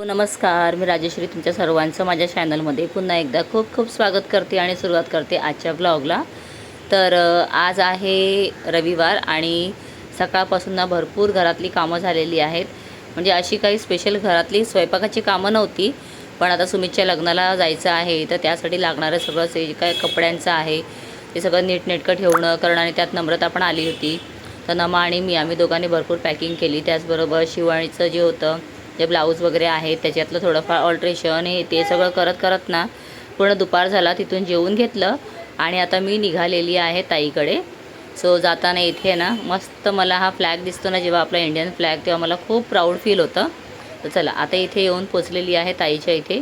हो, नमस्कार मी राजेश्री तुमच्या सर्वांचं माझ्या चॅनलमध्ये पुन्हा एकदा खूप खूप स्वागत करते आणि सुरुवात करते आजच्या ब्लॉगला तर आज आहे रविवार आणि सकाळपासून ना भरपूर घरातली कामं झालेली आहेत. म्हणजे अशी काही स्पेशल घरातली स्वयंपाकाची कामं नव्हती पण आता सुमितच्या लग्नाला जायचं आहे तर त्यासाठी लागणारं सगळं जे काय कपड्यांचं आहे ते सगळं नीटनेटकं ठेवणं करणं आणि त्यात नम्रता पण आली होती. तर नमा आणि मी आम्ही दोघांनी भरपूर पॅकिंग केली. त्याचबरोबर शिवाणीचं जे होतं जे ब्लाऊज वगैरे आहेत त्याच्यातलं थोडंफार ऑल्ट्रेशन हे ते सगळं करत करत ना पूर्ण दुपार झाला तिथून जेवून घेतलं आणि आता मी निघालेली आहे ताईकडे. सो जाताना इथे ना मस्त मला हा फ्लॅग दिसतो ना जेव्हा आपला इंडियन फ्लॅग तेव्हा मला खूप प्राऊड फील होतं. तर चला आता इथे येऊन पोचलेली आहे ताईच्या इथे.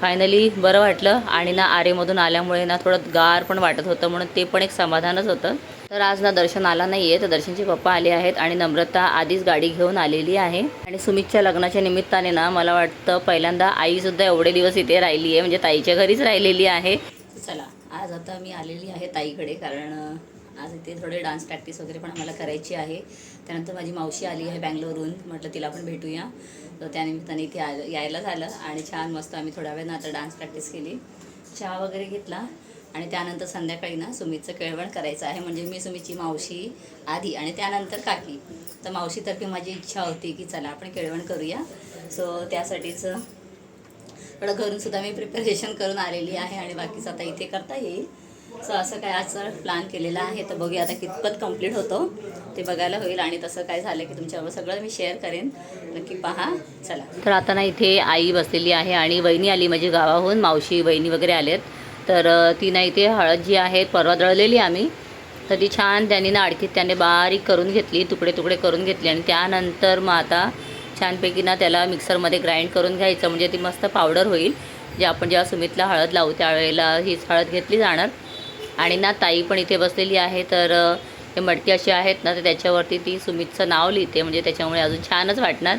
फायनली बरं वाटलं. आणि ना आरेमधून आल्यामुळे ना थोडं गार पण वाटत होतं म्हणून ते पण एक समाधानच होतं. तर आज ना दर्शन आला नाही आहे तर दर्शनचे पप्पा आले आहेत आणि नम्रता आधीच गाडी घेऊन आलेली आहे. आणि सुमितच्या लग्नाच्या निमित्ताने ना मला वाटतं पहिल्यांदा आईसुद्धा एवढे दिवस इथे राहिली आहे म्हणजे ताईच्या घरीच राहिलेली आहे. चला आज आता मी आलेली आहे ताईकडे कारण आज इथे थोडे डान्स प्रॅक्टिस वगैरे पण आम्हाला करायची आहे. त्यानंतर माझी मावशी आली आहे बँगलोरहून म्हटलं तिला पण भेटूया. तर त्यानिमित्ताने इथे आ यायला झालं आणि छान मस्त आम्ही थोड्या वेळ आता डान्स प्रॅक्टिस केली. चहा वगैरे घेतला. आणि त्यानंतर संध्याकाळी ना सुमितचं केळवण करायचं आहे. म्हणजे मी सुमितची मावशी आधी आणि त्यानंतर काकी. तर मावशीतर्फे माझी इच्छा होती की चला आपण केळवण करूया. सो त्यासाठीच थोडं घरून सुद्धा मी प्रिपरेशन करून आलेली आहे आणि बाकीचं आता इथे करता येईल. सो असं काय आजचा प्लॅन केलेला आहे. तर बघूया आता कितपत कंप्लीट होतो ते बघायला होईल आणि तसं काय झालं की तुमच्याबरोबर सगळं मी शेअर करेन. नक्की पहा. चला. तर आता ना इथे आई बसलेली आहे आणि वहिनी आली म्हणजे गावाहून. मावशी बहिणी वगैरे आलेत. तर तिनं ती इथे हळद जी आहे परवा दळलेली आम्ही. तर ती छान त्यांनी ना त्याने बारीक करून घेतली तुकडे तुकडे करून घेतले आणि त्यानंतर मग आता छानपैकी ना त्याला मिक्सरमध्ये ग्राइंड करून घ्यायचं म्हणजे ती मस्त पावडर होईल. जे आपण जेव्हा सुमितला हळद लावू त्यावेळेला हीच हळद घेतली जाणार. आणि ना ताई पण इथे बसलेली आहे तर हे मटकी अशी आहेत ना तर त्याच्यावरती ती सुमितचं नाव लिहिते म्हणजे त्याच्यामुळे अजून छानच वाटणार.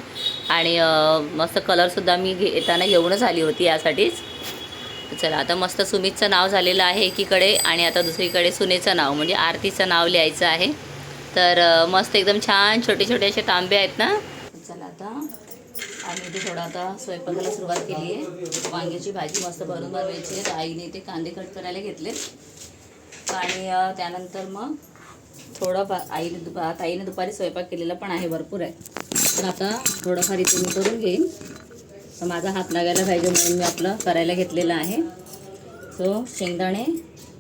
आणि मस्त कलरसुद्धा मी घे येताना आली होती यासाठीच. चला आता मस्त सुमितचं नाव झालेलं आहे एकीकडे आणि आता दुसरीकडे सुनेचं नाव म्हणजे आरतीचं नाव लिहायचं आहे. तर मस्त एकदम छान छोटे छोटे असे तांबे आहेत ना? चला आता आम्ही इथे थोडं आता स्वयंपाकाला सुरुवात केली आहे. वांग्याची भाजी मस्त भरून बनवायची आहे. आईने ते कांदे कट करायला घेतले आणि त्यानंतर मग थोडं आईने दुपा आईने दुपारी स्वयंपाक केलेला पण आहे भरपूर आहे. तर आता थोडंफार इथे मी करून घेईन. तर माझा हात लागायला पाहिजे म्हणून मी आपलं करायला घेतलेलं आहे. सो शेंगदाणे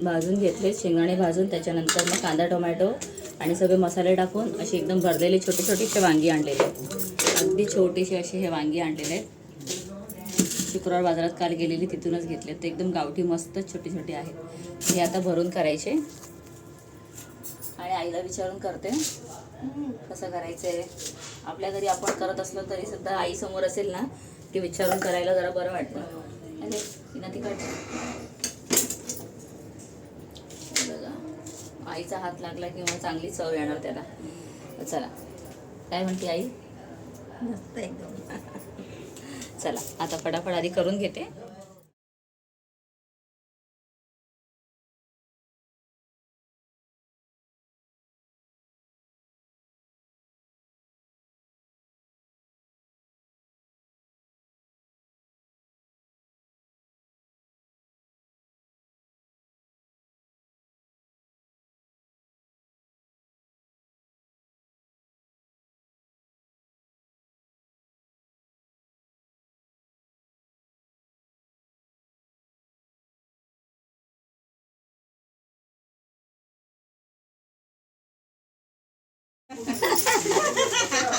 भाजून घेतले. शेंगदाणे भाजून त्याच्यानंतर मग कांदा टोमॅटो आणि सगळे मसाले टाकून असे एकदम भरलेले छोटे छोटेसे वांगी आणलेले आहेत. अगदी छोटेसे असे हे वांगी आणलेले आहेत. शुक्रवार बाजारात काल गेलेली तिथूनच घेतले ते एकदम गावठी मस्त छोटे छोटे आहेत. हे आता भरून करायचे. आणि आईला विचारून करते. कसं करायचं आहे आपल्या घरी आपण करत असलो तरी सुद्धा आई समोर असेल ना की विचारून करायला जरा बरं वाटतं. अरे. तिनं तिकट बघा. आईचा हात लागला किंवा चांगली चव येणार त्याला. चला. काय म्हणते आई? मस्त एकदम. चला. आता फटाफट आधी करून घेते.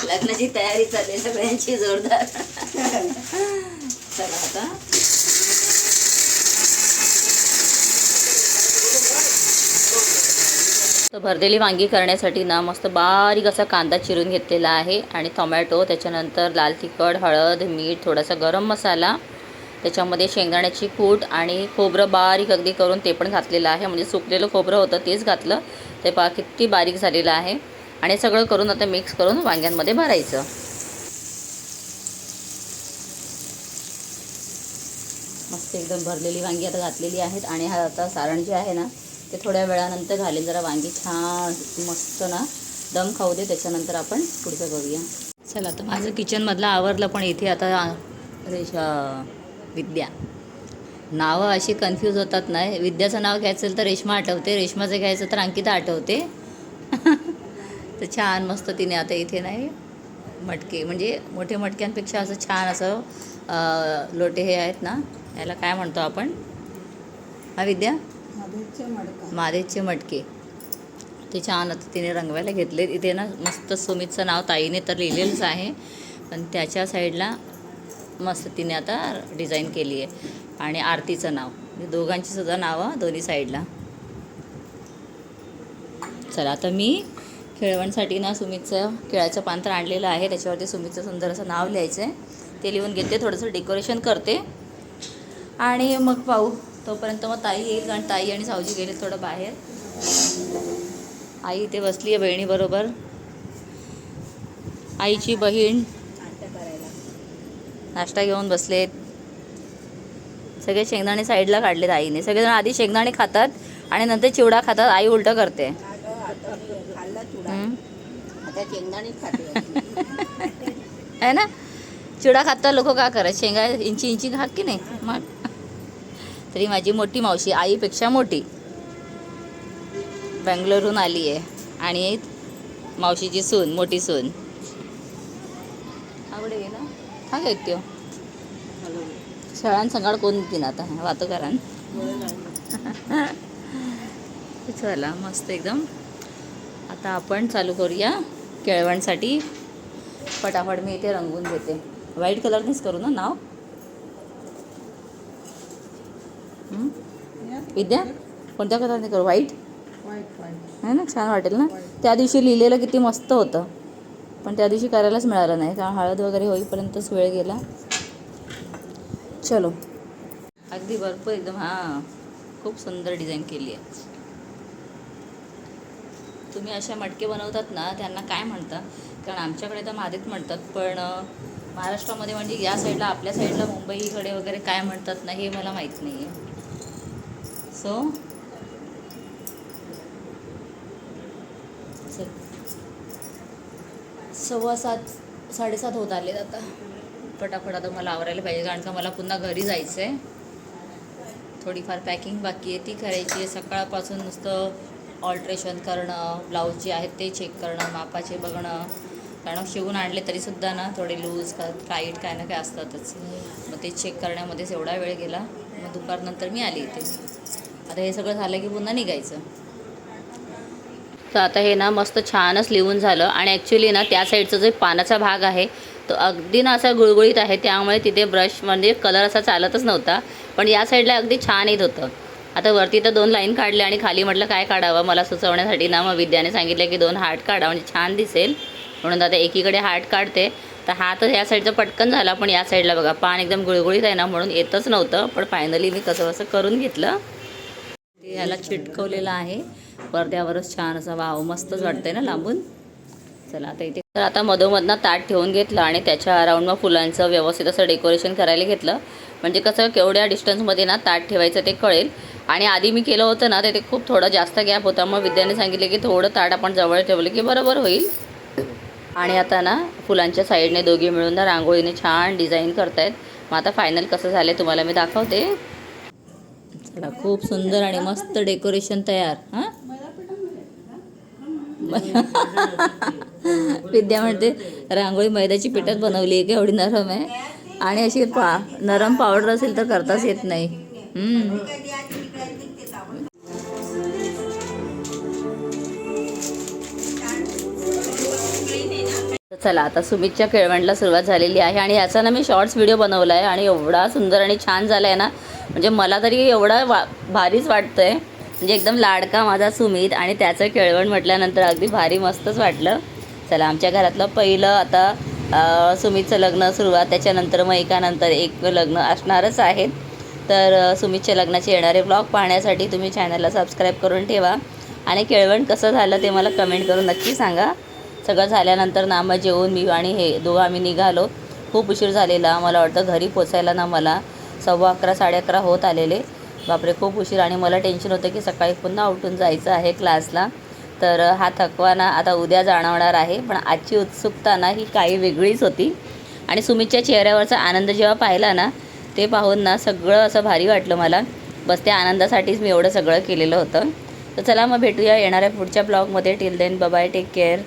लग्नाची तयारी चालली सगळ्यांची जोरदार. चला आता. तर भरलेली वांगी करण्यासाठी ना मस्त बारीक असा कांदा चिरून घेतलेला आहे आणि टोमॅटो त्याच्यानंतर लाल तिखट हळद मीठ थोडासा गरम मसाला त्याच्यामध्ये शेंगदाण्याची कूट आणि खोबरं बारीक अगदी करून ते पण घातलेलं आहे. म्हणजे सुकलेलं खोबरं होतं तेच घातलं. ते पा किती बारीक झालेलं आहे. आणि सगळं करून आता मिक्स करून वांग्यांमध्ये भरायचं. मस्त एकदम भरलेली वांगी आता घातलेली आहेत आणि हा आता सारण जे आहे ना ते थोड्या वेळानंतर घालेल जरा वांगी छान मस्त ना दम खाऊ दे त्याच्यानंतर आपण पुढचं करूया चला तर माझं किचनमधलं आवरलं पण इथे आता रेशा विद्या. नावं अशी कन्फ्यूज होतात ना विद्याचं नाव घ्यायचं तर रेश्मा आठवते रेश्माचं घ्यायचं तर अंकिता आठवते. तर छान मस्त तिने आता इथे नाही मटके म्हणजे मोठे मटक्यांपेक्षा असं छान असं लोटे हे आहेत ना याला काय म्हणतो आपण? हा विद्या मादेचे मटके. ते छान आता तिने रंगवायला घेतले. इथे ना मस्त सुमितचं नाव ताईने तर लिहिलेलंच आहे. पण त्याच्या साईडला मस्त तिने आता डिझाईन केली आहे. आणि आरतीचं नाव. दोघांची सुद्धा नावं दोन्ही साईडला. चला आता मी खेळवणसाठी ना सुमितचं केळाचं पांतर आणलेलं आहे. त्याच्यावरती सुमितचं सुंदर असं नाव लिहायचं आहे ते लिहून घेते थोडंसं डेकोरेशन करते. आणि मग पाहू. तोपर्यंत मग ताई येईल कारण ताई आणि सावजी गेले थोडं बाहेर. आई इथे बसली आहे बहिणीबरोबर. आईची बहीण नाश्ता घेऊन बसलेत सगळे शेंगदाणे साईडला काढलेत आईने. सगळेजण आधी शेंगदाणे खातात आणि नंतर चिवडा खातात. आई उलटं करते अगं आता मी खाल्ला चुडा हम्म. आता शेंगदाणीच खाते आहे ना? चिवडा खाता लोक का करत? शेंगा इंची इंची खात की नाही? मग? तरी माझी मोठी मावशी आईपेक्षा मोठी बँगलोरहून आली आहे. आणि मावशीची सून मोठी सून. आवडे ना? हा काय त्यो? शाळांसंगाड कोण देतील आता? वातो करान चला मस्त एकदम. आता आपण चालू करूया. केळवणसाठी. फटाफट मी इथे रंगवून घेते व्हाईट कलरनेच करू ना नाव? विद्या कोणत्या कलरने करू? व्हाईट? आहे ना? छान वाटेल ना? त्या दिवशी लिहिलेलं किती मस्त होतं. पण त्या दिवशी करायलाच मिळालं नाही. कारण हळद वगैरे होईपर्यंतच वेळ गेला. चलो. अगदी भरपूर एकदम हां. खूप सुंदर डिझाईन केली आहे. तुम्ही अशा मटके बनवतात ना त्यांना काय म्हणता? कारण आमच्याकडे तर मादीत म्हणतात पण महाराष्ट्रामध्ये म्हणजे या साईडला आपल्या साईडला मुंबईकडे वगैरे काय म्हणतात ना हे मला माहीत नाही आहे सो सव्वा सात साडेसात होत आलेत आता. फटाफट आता मला आवरायला पाहिजे कारण का मला पुन्हा घरी जायचं आहे थोडीफार पॅकिंग बाकी आहे ती करायची आहे. सकाळपासून नुसतं ऑल्ट्रेशन करणं ब्लाऊज जे आहेत ते चेक करणं मापाचे बघणं. कारण शिवून आणले तरीसुद्धा ना थोडे लूज का टाईट काय ना काय असतातच. मग ते चेक करण्यामध्येच एवढा वेळ गेला. मग दुपारनंतर मी आली इथे. आता हे सगळं झालं की पुन्हा निघायचं. तर आता हे ना मस्त छानच लिहून झालं. आणि ॲक्च्युली ना त्या साईडचा जो पानाचा भाग आहे तो अगदी ना असा गुळगुळीत आहे. त्यामुळे तिथे ब्रश म्हणजे कलर असा चालतच नव्हता. पण या साईडला अगदी छान येत होतं. आता वरती तर दोन लाईन काढले आणि खाली म्हटलं काय काढावं? मला सुचवण्यासाठी ना मग विद्याने सांगितलं की दोन हार्ट काढा म्हणजे छान दिसेल. म्हणून आता एकीकडे हार्ट काढते. तर हा तर या साईडचा पटकन झाला पण या साईडला बघा पान एकदम गुळगुळीत आहे ना म्हणून येतच नव्हतं पण फायनली मी कसं कसं करून घेतलं. ते ह्याला चिटकवलेलं आहे. पडद्यावरच छान असं वाव मस्तच वाटतंय ना लांबून. चला आता इथे तर आता मधोमधनं ताट ठेवून घेतलं आणि त्याच्या अराउंड मग फुलांचं व्यवस्थित असं डेकोरेशन करायला घेतलं. म्हणजे कसं केवढ्या डिस्टन्समध्ये ना ताट ठेवायचं ते कळेल. आणि आधी मी केलं होतं ना ते ते खूप थोडा जास्त गॅप होता. मग विद्याने सांगितले की थोडं ताट आपण जवळ ठेवलं की बरोबर होईल. आणि आता ना फुलांच्या साईडने दोघे मिळून ना रांगोळीने छान डिझाईन करतायत. मग आता फायनल कसं झालं तुम्हाला मी दाखवते. चला खूप सुंदर आणि मस्त डेकोरेशन तयार. हां? विद्या म्हणते रांगोळी मैद्याची पिठात बनवली आहे की एवढी नरम आहे? आणि अशी पा नरम पावडर असेल तर करताच येत नाही. चला आता सुमितच्या केळवणला सुरुवात झालेली आहे आणि याचा ना मी शॉर्ट्स व्हिडिओ बनवला आहे आणि एवढा सुंदर आणि छान झाला आहे ना म्हणजे मला तरी एवढा वा भारीच वाटतं आहे म्हणजे एकदम लाडका माझा सुमित आणि त्याचं केळवण म्हटल्यानंतर अगदी भारी मस्तच वाटलं. चला आमच्या घरातलं पहिलं आता सुमितचं लग्न सुरुवात त्याच्यानंतर मग एकानंतर एक लग्न असणारच आहेत. तर सुमितच्या लग्नाचे येणारे ब्लॉग पाहण्यासाठी तुम्ही चॅनलला सबस्क्राईब करून ठेवा. आणि केळवण कसं झालं ते मला कमेंट करून नक्की सांगा. सगळं झाल्यानंतर ना मग जेवून मी आणि हे दोघं आम्ही निघालो. खूप उशीर झालेला. मला वाटतं घरी पोचायला ना मला सव्वा अकरा साडे अकरा होत आलेले. बापरे खूप उशीर. आणि मला टेन्शन होतं की सकाळी पुन्हा उठून जायचं आहे क्लासला. तर हा थकवा ना आता उद्या जाणवणार आहे. पण आजची उत्सुकता ना ही काही वेगळीच होती. आणि सुमितच्या चेहऱ्यावरचा आनंद जेव्हा पाहिला ना ते पाहून ना सगळं असं भारी वाटलं मला. बस त्या आनंदासाठीच मी एवढं सगळं केलेलं होतं. तर चला मग भेटूया येणाऱ्या पुढच्या ब्लॉगमध्ये. Till then bye take care